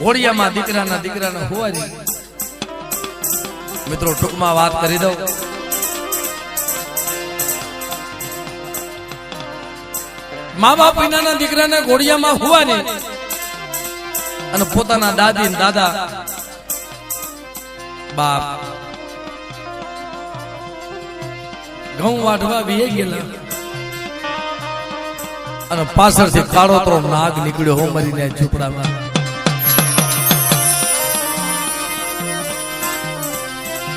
ઘોડિયામાં દીકરાના દીકરાને હોવાની મિત્રો, ટૂંકમાં વાત કરી દઉં. મા બાપ વિનાના દીકરાને ઘોડિયામાં હોવાની અને પોતાના દાદી દાદા. બાપ. ઘઉં વાઢવા વીએ ગયેલા. અને પાછળથી કાળોતરો નાગ નીકળ્યો હો મરીને ઝૂંપડામાં.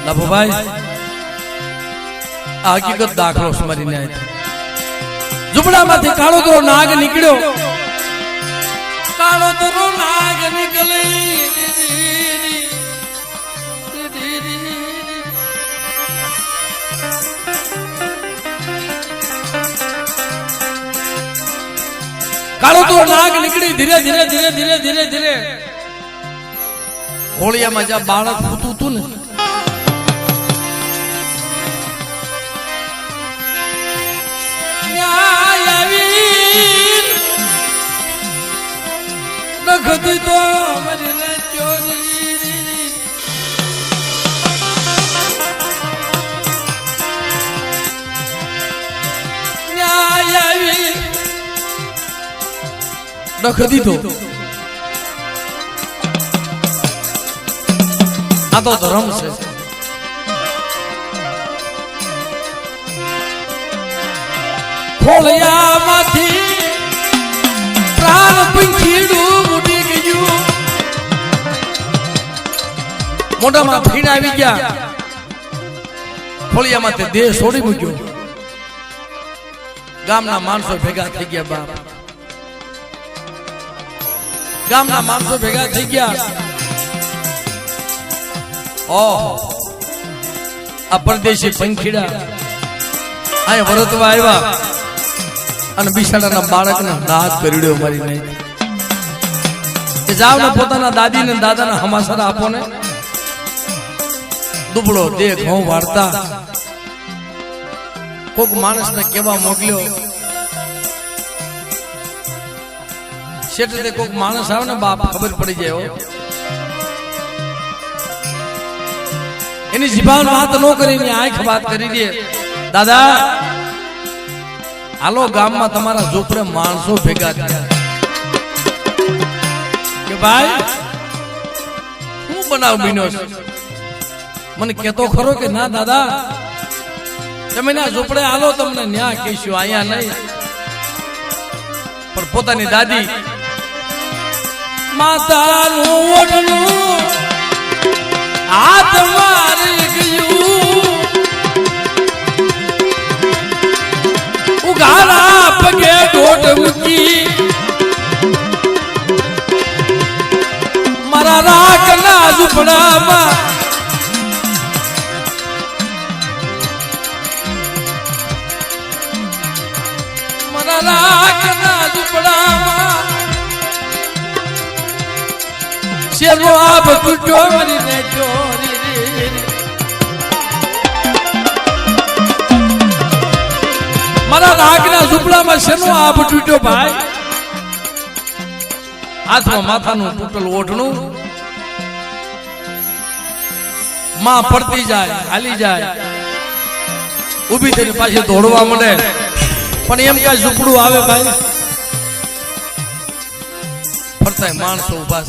નભુભાઈ આ હકીકત દાખલો સ્મરીને ઝુંપડામાંથી કાળો કરો નાગ નીકળ્યો. કાળોતરો નાગ નીકળે. કાળોતરો નાગ નીકળી ધીરે ધીરે ધીરે ધીરે ધીરે ધીરે. હોળિયામાં જ્યાં બાળક પૂતું હતું ને નખતી તો મરીને ચોરી. દીધો. આ તો ધર્મ છે. ખોળિયામાંથી પ્રાણ પંખીડું મોઢામાં ફીણ આવી ગયા. ફળિયામાં તે દેહ છોડી મૂક્યો. ગામના માણસો ભેગા થઈ ગયા બાપ. ગામના માણસો ભેગા થઈ ગયા. ઓહો. આ પરદેશી પંખીડા. અહીંયા વરતવા આવ્યા. અને બિસાડાના બાળકને નાક કરડ્યો મારી નહીં જાવ ને પોતાના દાદી ને દાદાના હમાસર આપો ને. દુબળો દેહ ઘઉં વાળતા. કોક માણસને કેવા મોકલ્યો શેઠે કોક માણસ આવે ને બાપ, ખબર પડી જાય એની જીભાન વાત ન કરીને આંખ વાત કરી દે. દાદા, હાલો ગામમાં તમારા ઝોપડે માણસો ભેગા થયા. કે ભાઈ શું બનાવ બીનો છે? મને કેતો ખરો કે, ના, દાદા, તમે ના ઝોપડે આલો તમને ન્યા કહીશું, અહીંયા નહીં. પણ પોતાની દાદી, માતાનું ઓઢણું હાથ મારી પગે મારા રાખના ઝૂંપડામાં રાખના દુપડામાં શેરો આપ તૂટ્યો મરીને ચોરી મારા રાગના ઝૂંપડામાં શેનો આપ તૂટ્યો ભાઈ? હાથમાં માથાનું તૂટલ ઓઢણું. માં પડતી જાય, હાલી જાય. ઊભી થઈને પાછી દોડવા માંડે. પણ એમ કઈ ઝૂંપડું આવે ભાઈ ફરતા માણસો ઊભા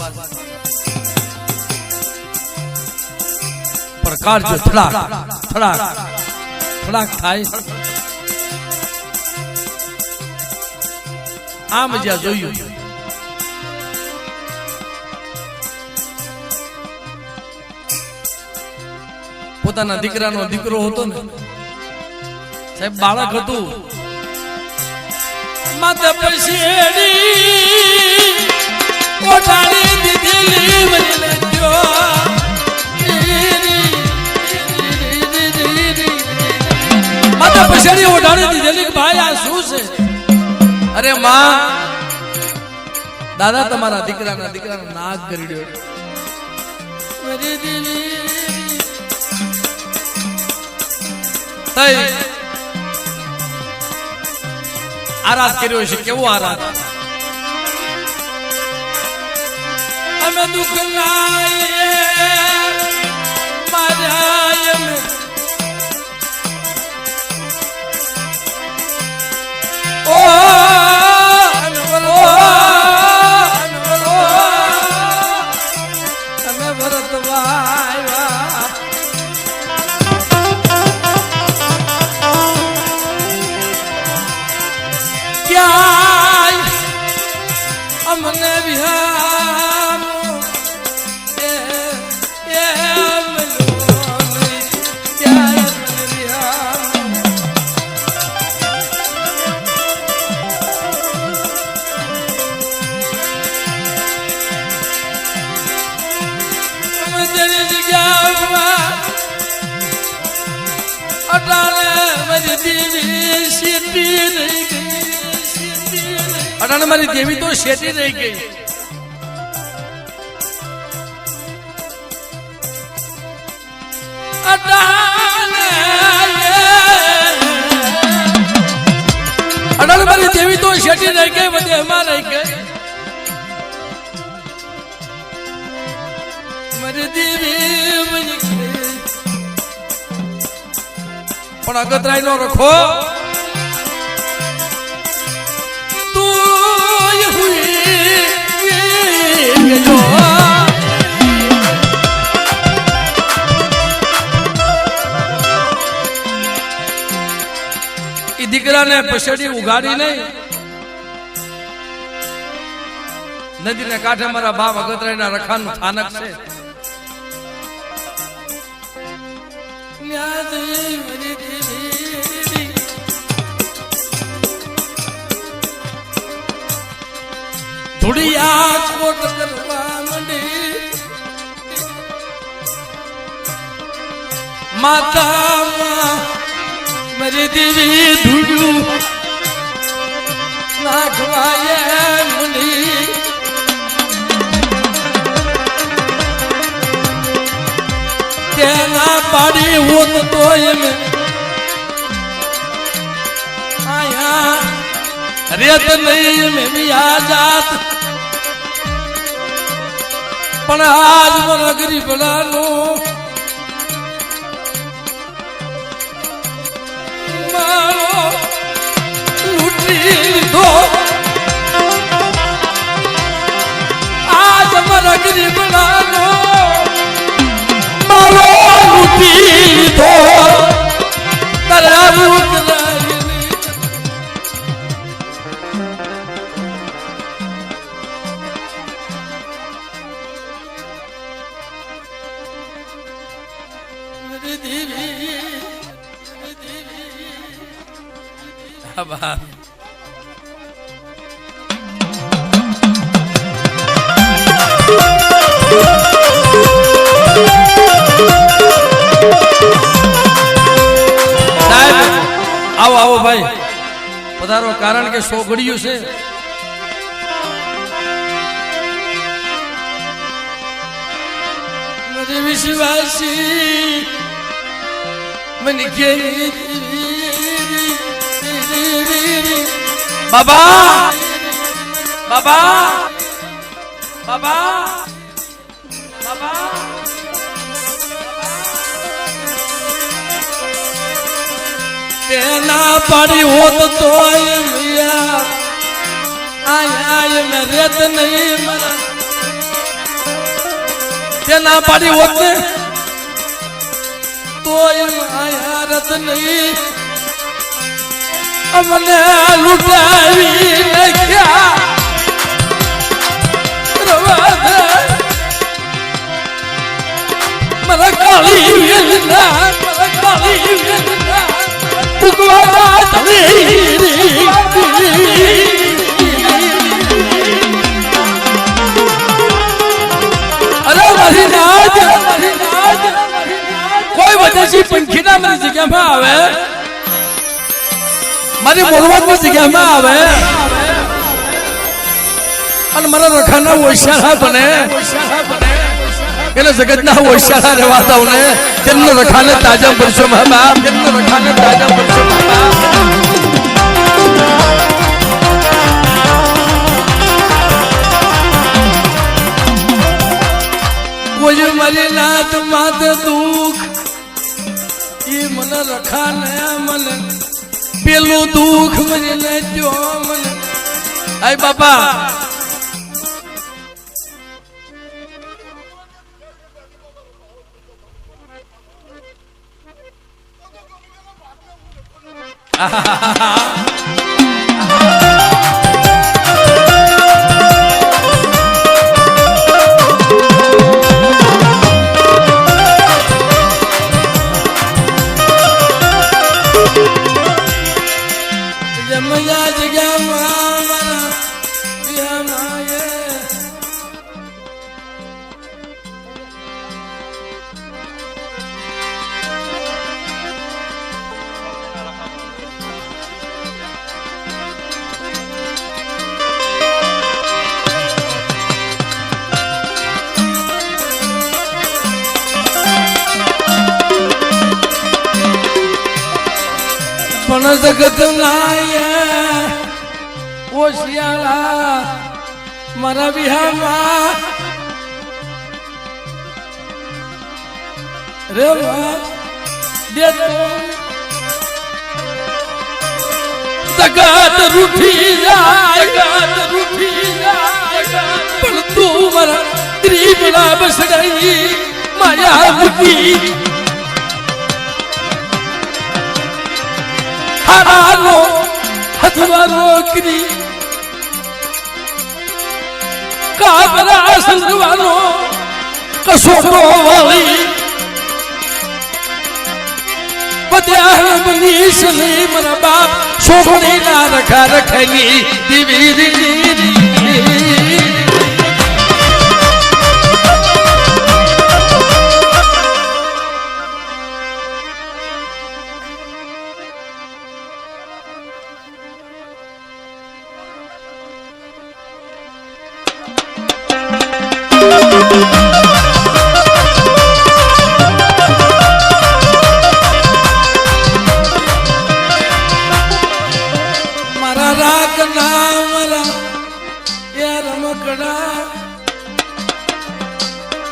પ્રકાર જો થડાક થડાક થડાક થાય. આમ જ્યાં જોયું. પોતાના દીકરાનો દીકરો હતો ને, સાહેબ, બાળક હતું. માતા પછેડી ઓઢાડી દીધેલી મને જો માતા પછાડી ઓઢાડી દીધેલી ભાઈ, આ શું છે? અરે માં, દાદા તમારા દીકરાના દીકરાનો નાગ કરી દો. તઈ આરાધ કર્યો છે કેવો આરાધ? અમે દુઃખ અમે ઓ અટાણે મારી દેવી તો શેતી રહી ગઈ. અટાણે મારી દેવી તો શેટી રહી ગઈ બધે એમાં રહી ગઈ. મારી દેવી પણ અગતરાય નો રખો. ગયો દીકરાને પછડી ઉગાડી નહીં. નદીને કાંઠે મારા બાપ અગતરાયના રખાનું સ્થાનક છે. યાદ થોડી આ ખોટ કરવા માંડી માતા, મરી દેવી ધૂડ્યું નાખવાય મંડી તેના પાડી હોત તો એમ આયા રેત નહીં મેં આ જાત પણ આજ મારા ગરીબડાનો મારો ભાઈ પધારો કારણ કે સોગડિયું છે. વિશ્વાસી મને બાબા બાબા બાબા બાબા તેના પાડી હોત તો રેત નહીં મરા. તેના પાડી હોત ને તો રત નહીં. અમને લૂંટાવી નાખ્યા. મારા કાળી મારા કાળી તમે અરે મારી નાજ મારી કોઈ જગ્યામાં આવે. મારી મોરવાતની જગ્યામાં આવે. અને મારા રખાના ઓછાળા બને એને જગતના ઓછાળા રહેવા દઉં તેમનો રખાને તાજા પરસો મા બાપ તેમનો રખાને તાજા પરસો મા બાપ મારી નાથ માથે દુઃખ, એ મને રખા નયા મને પેલું દુઃખ મને લેજો મને આય બાપા 哈哈哈哈哈 પણ લાય ઓ શિયાળા, મારા વિહામાં રે દેતો જગત રૂઠી જાય. જગત રૂઠી જાય. પણ તું મારા ત્રિપડા બસડાઈ. માયા મૂકી હારાનો હથવાનો નોકરી કાબરા સંગવાનો કસોરો વાળી. પદ્યા બનીશ ને મારા બાપ છોકરી ના રખા રખેલી દિવી દીવી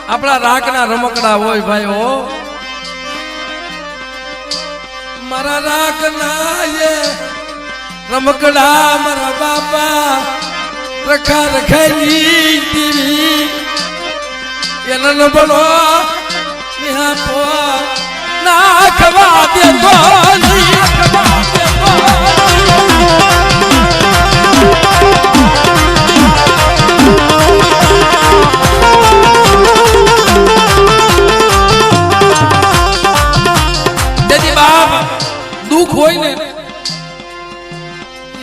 આપણા રાખના રમકડા હોય ભાઈ હો મારા રાગના એ રમકડા મારા બાપા રખા રખાઈ ટીવી. એનો ન બનો નાખવા પો. દે નહીં તેથી બાપ દુઃખ હોય ને,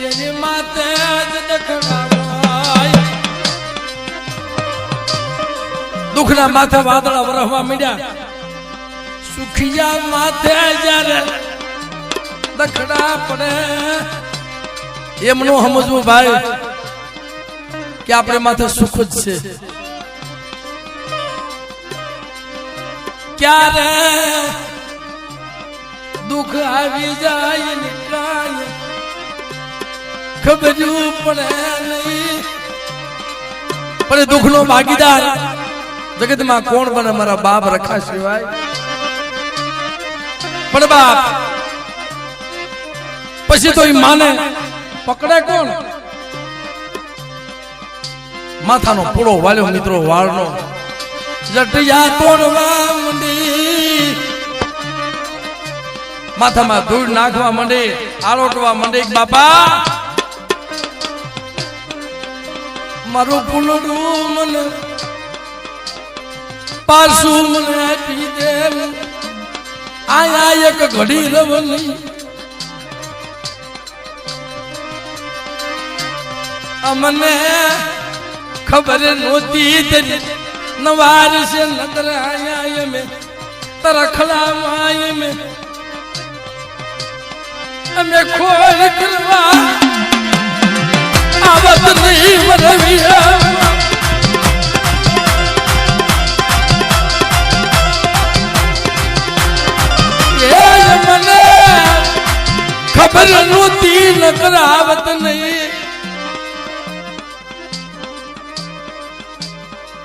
એની માતે માથે વાદળા વરહવા મીડ્યા. સુખિયા માથે જ્યારે દખડા પડે, એમનું સમજવું ભાઈ કે આપણે માથે સુખ જ છે. ક્યારે દુઃખ આવી જાય ને કાય ખબર પડે નહીં. પણ દુઃખનો ભાગીદાર જગતમાં કોણ બને? મારા બાપ રખા સિવાય. પણ બાપ, પછી તો માને, પકડે કોણ? માથાનો પૂળો વાલ્યો મિત્રો, વાળનો. જટિયા તોડવા મંડી. માથામાં ધૂળ નાખવા માંડે, આરોટવા માંડે બાપા, મારું ફૂલડું મને પાછું મને આપી દે. આયા એક ઘડી રવની અમને ખબર નહોતી તેની નવાર છે નદર આયા મેં તરખલા માય મેં અમે ખોલ કરવા આવત નહીં મને ખબર નહોતી નકર આવત નહીં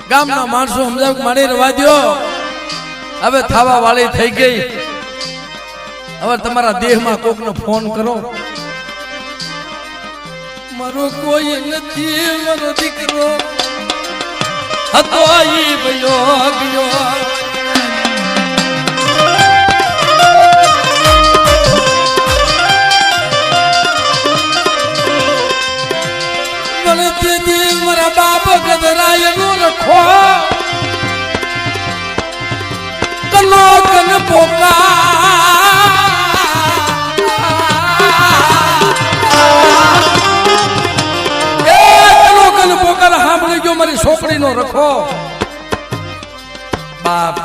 ગામના માણસો સમજાવ મારી રવા દો હવે થવા વાળી થઈ ગઈ. હવે તમારા દેહમાં કોકનો ફોન કરો. મારો કોઈ નથી, મારો દીકરો. હતો ઈ મારા બાપ છોકરીનો રખો. બાપ.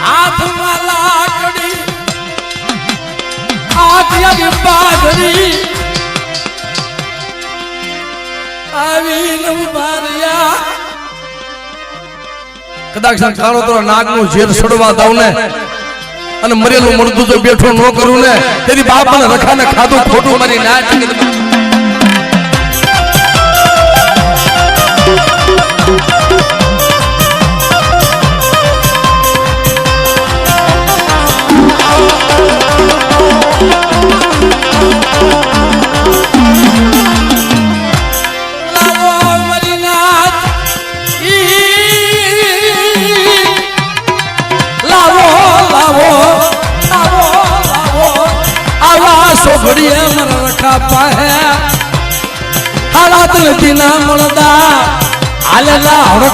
હાથમાં લાકડી આટિયાની બાજરી આવીને કદાચ કાળો તો નાગનું ઝેર છોડવા દઉં ને અને મરેલું મળતું તો બેઠું ન કરું ને તેથી બાપ મને રખાને ખાધું ખોટું મારી ના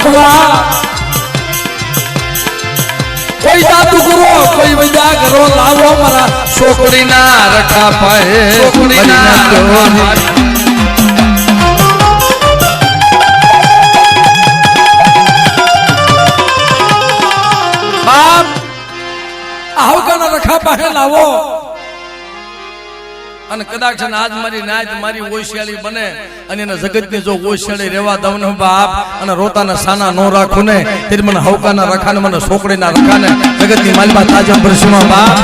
હડકવા કોઈ દાદુ કરો કોઈ વજા કરો લાવો મારા છોકરીના રખા પાહે છોકરીના અને કદાચ આજ મારી નાય મારી ઓશિયાળી બને અને એને જગતની જો ઓશિયાળી રહેવા દઉં ને બાપ અને રોતાના સાના નો રાખું ને તેથી મને હવકાના રખાને, મને છોકરીના રખાને, જગતની માલમાં તાજા પરશુમાં બાપ.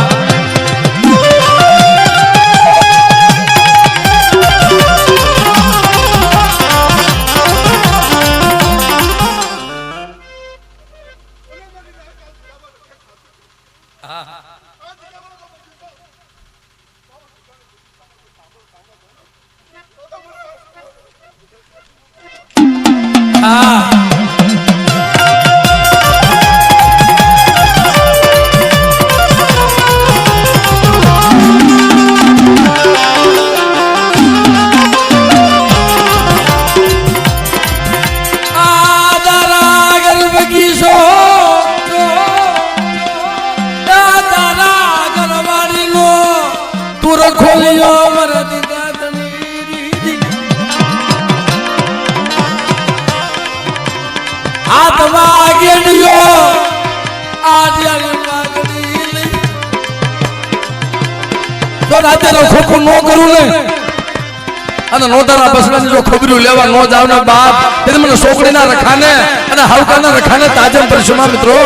હા. Ah. તો રાતે ખોખું ન કરું ને. અને નોતાના બસમાં જો ખબરું લેવા નો જાવ ને બાપ એટલે મને છોકરીના રખાને અને હાવકાના રખાને તાજમ પરશુમાં મિત્રો.